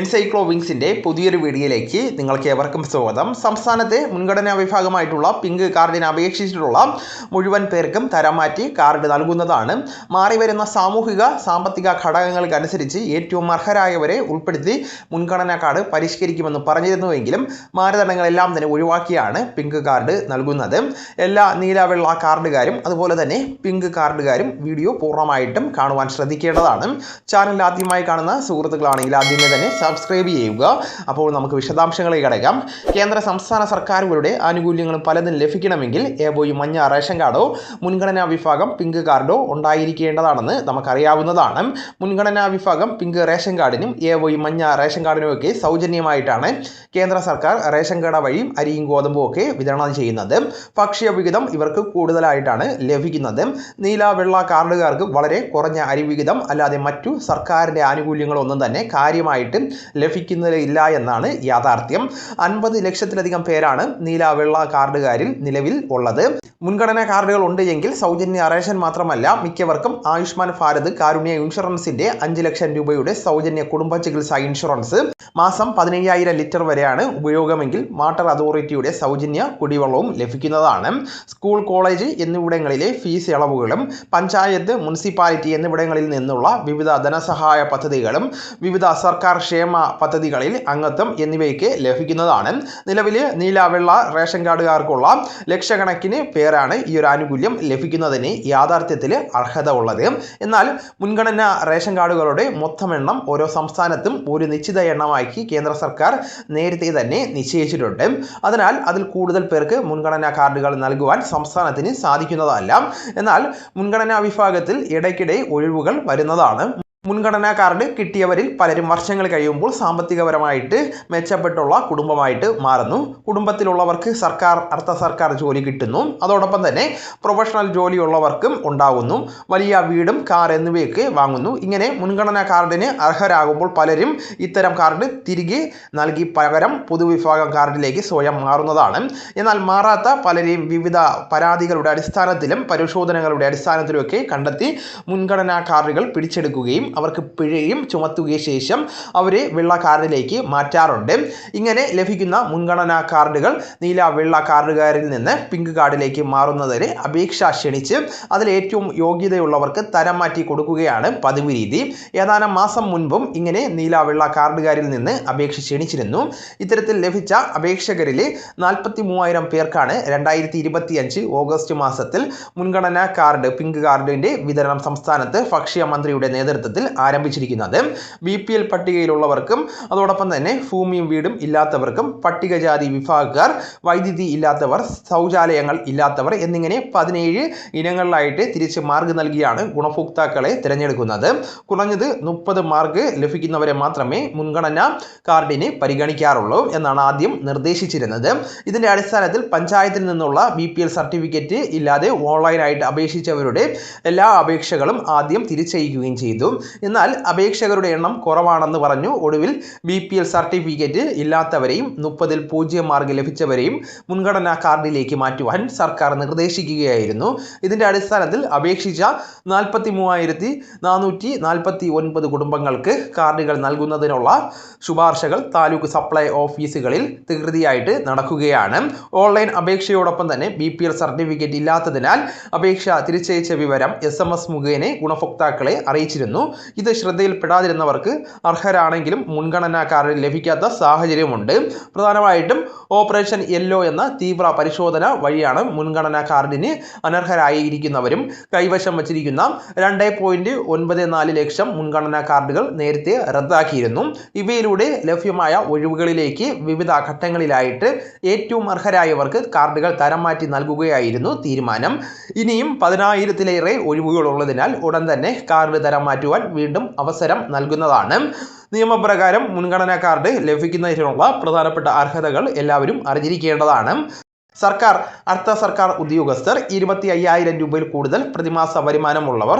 എൻസൈക്ലോവിങ്സിന്റെ പുതിയൊരു വീഡിയോയിലേക്ക് നിങ്ങൾക്ക് ഏവർക്കും സ്വാഗതം. സംസ്ഥാനത്തെ മുൻഗണനാ വിഭാഗമായിട്ടുള്ള പിങ്ക് കാർഡിന് അപേക്ഷിച്ചിട്ടുള്ള മുഴുവൻ പേർക്കും തരം മാറ്റി കാർഡ് നൽകുന്നതാണ്. മാറിവരുന്ന സാമൂഹിക സാമ്പത്തിക ഘടകങ്ങൾക്കനുസരിച്ച് ഏറ്റവും അർഹരായവരെ ഉൾപ്പെടുത്തി മുൻഗണനാ കാർഡ് പരിഷ്കരിക്കുമെന്ന് പറഞ്ഞിരുന്നുവെങ്കിലും മാനദണ്ഡങ്ങളെല്ലാം തന്നെ ഒഴിവാക്കിയാണ് പിങ്ക് കാർഡ് നൽകുന്നത്. എല്ലാ നീലവെള്ള കാർഡുകാരും അതുപോലെ തന്നെ പിങ്ക് കാർഡുകാരും വീഡിയോ പൂർണമായിട്ടും കാണുവാൻ ശ്രദ്ധിക്കേണ്ടതാണ്. ചാനൽ ആദ്യമായി കാണുന്ന സുഹൃത്തുക്കളാണെങ്കിൽ ആദ്യമേ തന്നെ സബ്സ്ക്രൈബ് ചെയ്യുക. അപ്പോൾ നമുക്ക് വിശദാംശങ്ങളിൽ കിടക്കാം. കേന്ദ്ര സംസ്ഥാന സർക്കാരുകളുടെ ആനുകൂല്യങ്ങളും പലതും ലഭിക്കണമെങ്കിൽ ഏബോയും മഞ്ഞ റേഷൻ കാർഡോ മുൻഗണനാ വിഭാഗം പിങ്ക് കാർഡോ ഉണ്ടായിരിക്കേണ്ടതാണെന്ന് നമുക്കറിയാവുന്നതാണ്. മുൻഗണനാ വിഭാഗം പിങ്ക് റേഷൻ കാർഡിനും ഏബോയും മഞ്ഞ റേഷൻ കാർഡിനും ഒക്കെ സൗജന്യമായിട്ടാണ് കേന്ദ്ര സർക്കാർ റേഷൻ കട വഴിയും അരിയും ഗോതമ്പും ഒക്കെ വിതരണം ചെയ്യുന്നത്. ഭക്ഷ്യ വിഹിതം ഇവർക്ക് കൂടുതലായിട്ടാണ് ലഭിക്കുന്നത്. നീല വെള്ള കാർഡുകാർക്ക് വളരെ കുറഞ്ഞ അരി വിഹിതം അല്ലാതെ മറ്റു സർക്കാരിന്റെ ആനുകൂല്യങ്ങളൊന്നും തന്നെ കാര്യമായിട്ട് ലഭിക്കുന്നില്ല എന്നാണ് യാഥാർത്ഥ്യം. അൻപത് ലക്ഷത്തിലധികം പേരാണ് നീല വെള്ള കാർഡുകാരിൽ നിലവിൽ ഉള്ളത്. മുൻഗണനാ കാർഡുകൾ ഉണ്ട് എങ്കിൽ സൗജന്യ റേഷൻ മാത്രമല്ല മിക്കവർക്കും ആയുഷ്മാൻ ഭാരത് കാരുണ്യ ഇൻഷുറൻസിന്റെ അഞ്ച് ലക്ഷം രൂപയുടെ സൗജന്യ കുടുംബ ചികിത്സാ ഇൻഷുറൻസ്. മാസം പതിനയ്യായിരം ലിറ്റർ വരെയാണ് ഉപയോഗമെങ്കിൽ വാട്ടർ അതോറിറ്റിയുടെ സൗജന്യ കുടിവെള്ളവും ലഭിക്കുന്നതാണ്. സ്കൂൾ കോളേജ് എന്നിവിടങ്ങളിലെ ഫീസ് ഇളവുകളും പഞ്ചായത്ത് മുനിസിപ്പാലിറ്റി എന്നിവിടങ്ങളിൽ നിന്നുള്ള വിവിധ ധനസഹായ പദ്ധതികളും വിവിധ സർക്കാർ പദ്ധതികളിൽ അംഗത്വം എന്നിവയ്ക്ക് ലഭിക്കുന്നതാണ്. നിലവിൽ നീല വെള്ള റേഷൻ കാർഡുകാർക്കുള്ള ലക്ഷക്കണക്കിന് പേരാണ് ഈ ഒരു ആനുകൂല്യം ലഭിക്കുന്നതിന് യാഥാർത്ഥ്യത്തിൽ അർഹത ഉള്ളത്. എന്നാൽ മുൻഗണന റേഷൻ കാർഡുകളുടെ മൊത്തം എണ്ണം ഓരോ സംസ്ഥാനത്തും ഒരു നിശ്ചിത എണ്ണമാക്കി കേന്ദ്ര സർക്കാർ നേരത്തെ തന്നെ നിശ്ചയിച്ചിട്ടുണ്ട്. അതിനാൽ അതിൽ കൂടുതൽ പേർക്ക് മുൻഗണനാ കാർഡുകൾ നൽകുവാൻ സംസ്ഥാനത്തിന് സാധിക്കുന്നതല്ല. എന്നാൽ മുൻഗണനാ വിഭാഗത്തിൽ ഇടയ്ക്കിടെ ഒഴിവുകൾ വരുന്നതാണ്. മുൻഗണനാ കാർഡ് കിട്ടിയവരിൽ പലരും വർഷങ്ങൾ കഴിയുമ്പോൾ സാമ്പത്തികപരമായിട്ട് മെച്ചപ്പെട്ടുള്ള കുടുംബമായിട്ട് മാറുന്നു. കുടുംബത്തിലുള്ളവർക്ക് സർക്കാർ അർദ്ധ സർക്കാർ ജോലി കിട്ടുന്നു. അതോടൊപ്പം തന്നെ പ്രൊഫഷണൽ ജോലിയുള്ളവർക്കും ഉണ്ടാകുന്നു വലിയ വീടും കാർ എന്നിവയൊക്കെ വാങ്ങുന്നു. ഇങ്ങനെ മുൻഗണനാ കാർഡിന് അർഹരാകുമ്പോൾ പലരും ഇത്തരം കാർഡ് തിരികെ നൽകി പകരം പൊതുവിഭാഗം കാർഡിലേക്ക് സ്വയം മാറുന്നതാണ്. എന്നാൽ മാറാത്ത പലരെയും വിവിധ പരാതികളുടെ അടിസ്ഥാനത്തിലും പരിശോധനകളുടെ അടിസ്ഥാനത്തിലുമൊക്കെ കണ്ടെത്തി മുൻഗണനാ കാർഡുകൾ പിടിച്ചെടുക്കുകയും അവർക്ക് പിഴയും ചുമത്തുകയും ശേഷം അവരെ വെള്ള കാർഡിലേക്ക് മാറ്റാറുണ്ട്. ഇങ്ങനെ ലഭിക്കുന്ന മുൻഗണനാ കാർഡുകൾ നീല വെള്ള കാർഡുകാരിൽ നിന്ന് പിങ്ക് കാർഡിലേക്ക് മാറുന്നതിന് അപേക്ഷ ക്ഷണിച്ച് അതിൽ ഏറ്റവും യോഗ്യതയുള്ളവർക്ക് തരം മാറ്റി കൊടുക്കുകയാണ് പതിവ് രീതി. ഏതാനും മാസം മുൻപും ഇങ്ങനെ നീല വെള്ള കാർഡുകാരിൽ നിന്ന് അപേക്ഷ ക്ഷണിച്ചിരുന്നു. ഇത്തരത്തിൽ ലഭിച്ച അപേക്ഷകരിൽ നാൽപ്പത്തി മൂവായിരം പേർക്കാണ് രണ്ടായിരത്തി ഇരുപത്തിയഞ്ച് ഓഗസ്റ്റ് മാസത്തിൽ മുൻഗണനാ കാർഡ് പിങ്ക് കാർഡിന്റെ വിതരണം സംസ്ഥാനത്ത് ഭക്ഷ്യ മന്ത്രിയുടെ നേതൃത്വത്തിൽ ആരംഭിച്ചിരിക്കുന്നത്. ബി പി എൽ പട്ടികയിലുള്ളവർക്കും അതോടൊപ്പം തന്നെ ഭൂമിയും വീടും ഇല്ലാത്തവർക്കും പട്ടികജാതി വിഭാഗക്കാർ വൈദ്യുതി ഇല്ലാത്തവർ ശൗചാലയങ്ങൾ ഇല്ലാത്തവർ എന്നിങ്ങനെ പതിനേഴ് ഇനങ്ങളിലായിട്ട് തിരിച്ച് മാർക്ക് നൽകിയാണ് ഗുണഭോക്താക്കളെ തിരഞ്ഞെടുക്കുന്നത്. കുറഞ്ഞത് മുപ്പത് മാർക്ക് ലഭിക്കുന്നവരെ മാത്രമേ മുൻഗണന കാർഡിന് പരിഗണിക്കാറുള്ളൂ എന്നാണ് ആദ്യം നിർദ്ദേശിച്ചിരുന്നത്. ഇതിന്റെ അടിസ്ഥാനത്തിൽ പഞ്ചായത്തിൽ നിന്നുള്ള ബി പി എൽ സർട്ടിഫിക്കറ്റ് ഇല്ലാതെ ഓൺലൈനായിട്ട് അപേക്ഷിച്ചവരുടെ എല്ലാ അപേക്ഷകളും ആദ്യം തിരിച്ചയക്കുകയും ചെയ്തു. എന്നാൽ അപേക്ഷകരുടെ എണ്ണം കുറവാണെന്ന് പറഞ്ഞു. ഒടുവിൽ ബി പി എൽ സർട്ടിഫിക്കറ്റ് ഇല്ലാത്തവരെയും മുപ്പതിൽ പൂജ്യം മാർക്ക് ലഭിച്ചവരെയും മുൻഗണനാ കാർഡിലേക്ക് മാറ്റുവാൻ സർക്കാർ നിർദ്ദേശിക്കുകയായിരുന്നു. ഇതിന്റെ അടിസ്ഥാനത്തിൽ അപേക്ഷിച്ച നാൽപ്പത്തി മൂവായിരത്തി നാനൂറ്റി നാൽപ്പത്തി ഒൻപത് കുടുംബങ്ങൾക്ക് കാർഡുകൾ നൽകുന്നതിനുള്ള ശുപാർശകൾ താലൂക്ക് സപ്ലൈ ഓഫീസുകളിൽ തീർതിയായിട്ട് നടക്കുകയാണ്. ഓൺലൈൻ അപേക്ഷയോടൊപ്പം തന്നെ ബി പി എൽ സർട്ടിഫിക്കറ്റ് ഇല്ലാത്തതിനാൽ അപേക്ഷ തിരിച്ചയച്ച വിവരം എസ് എം എസ് മുഖേന ഗുണഭോക്താക്കളെ അറിയിച്ചിരുന്നു. ഇത് ശ്രദ്ധയിൽപ്പെടാതിരുന്നവർക്ക് അർഹരാണെങ്കിലും മുൻഗണനാ കാർഡ് ലഭിക്കാത്ത സാഹചര്യമുണ്ട്. പ്രധാനമായിട്ടും ഓപ്പറേഷൻ യെല്ലോ എന്ന തീവ്ര പരിശോധന വഴിയാണ് മുൻഗണനാ കാർഡിന് അനർഹരായിരിക്കുന്നവരും കൈവശം വച്ചിരിക്കുന്ന രണ്ട് പോയിന്റ് ഒൻപത് നാല് ലക്ഷം മുൻഗണനാ കാർഡുകൾ നേരത്തെ റദ്ദാക്കിയിരുന്നു. ഇവയിലൂടെ ലഭ്യമായ ഒഴിവുകളിലേക്ക് വിവിധ ഘട്ടങ്ങളിലായിട്ട് ഏറ്റവും അർഹരായവർക്ക് കാർഡുകൾ തരം മാറ്റി നൽകുകയായിരുന്നു തീരുമാനം. ഇനിയും പതിനായിരത്തിലേറെ ഒഴിവുകളുള്ളതിനാൽ ഉടൻ തന്നെ കാർഡ് തരം മാറ്റുവാൻ വീണ്ടും അവസരം നൽകുന്നതാണ്. നിയമപ്രകാരം മുൻഗണനാ കാർഡ് ലഭിക്കുന്നതിനുള്ള പ്രധാനപ്പെട്ട അർഹതകൾ എല്ലാവരും അറിഞ്ഞിരിക്കേണ്ടതാണ്. സർക്കാർ അർദ്ധ സർക്കാർ ഉദ്യോഗസ്ഥർ ഇരുപത്തി അയ്യായിരം രൂപയിൽ കൂടുതൽ പ്രതിമാസ വരുമാനമുള്ളവർ.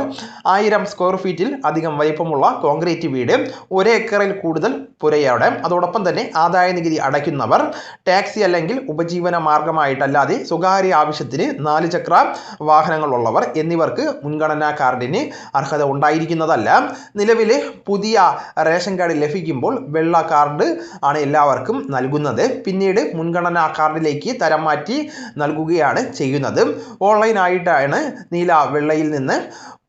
ആയിരം സ്ക്വയർ ഫീറ്റിൽ അധികം വലിപ്പമുള്ള കോൺക്രീറ്റ് വീട് ഒരേക്കറിൽ കൂടുതൽ പുരയോടെ. അതോടൊപ്പം തന്നെ ആദായ നികുതി അടയ്ക്കുന്നവർ ടാക്സി അല്ലെങ്കിൽ ഉപജീവന മാർഗമായിട്ടല്ലാതെ സ്വകാര്യ ആവശ്യത്തിന് നാല് ചക്ര വാഹനങ്ങളുള്ളവർ എന്നിവർക്ക് മുൻഗണനാ കാർഡിന് അർഹത ഉണ്ടായിരിക്കുന്നതല്ല. നിലവിലെ പുതിയ റേഷൻ കാർഡ് ലഭിക്കുമ്പോൾ വെള്ള കാർഡ് ആണ് എല്ലാവർക്കും നൽകുന്നത്. പിന്നീട് മുൻഗണനാ കാർഡിലേക്ക് തരം മാറ്റി നൽകുകയാണ് ചെയ്യുന്നത്. ഓൺലൈനായിട്ടാണ് നീല വെള്ളയിൽ നിന്ന്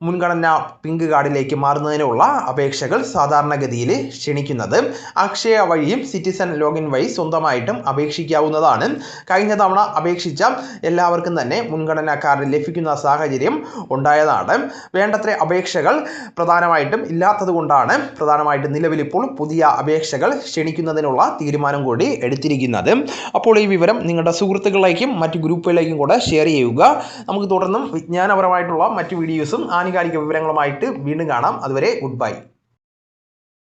മുൻഗണന പിങ്ക് കാർഡിലേക്ക് മാറുന്നതിനുള്ള അപേക്ഷകൾ സാധാരണഗതിയിൽ ക്ഷണിക്കുന്നത് അക്ഷയ വഴിയും സിറ്റിസൺ ലോഗിൻ വഴി സ്വന്തമായിട്ടും അപേക്ഷിക്കാവുന്നതാണ്. കഴിഞ്ഞ തവണ അപേക്ഷിച്ച എല്ലാവർക്കും തന്നെ മുൻഗണനാ കാർഡ് ലഭിക്കുന്ന സാഹചര്യം ഉണ്ടായതാണ്. വേണ്ടത്ര അപേക്ഷകൾ പ്രധാനമായിട്ടും ഇല്ലാത്തതുകൊണ്ടാണ് പ്രധാനമായിട്ടും നിലവിലിപ്പോൾ പുതിയ അപേക്ഷകൾ ക്ഷണിക്കുന്നതിനുള്ള തീരുമാനം കൂടി എടുത്തിരിക്കുന്നത്. അപ്പോൾ ഈ വിവരം നിങ്ങളുടെ സുഹൃത്തുക്കളിലേക്കും മറ്റ് ഗ്രൂപ്പുകളിലേക്കും കൂടെ ഷെയർ ചെയ്യുക. നമുക്ക് തുടർന്നും വിജ്ഞാനപരമായിട്ടുള്ള മറ്റ് വീഡിയോസും ആനുകാലിക വിവരങ്ങളുമായിട്ട് വീണ്ടും കാണാം. അതുവരെ ഗുഡ് ബൈ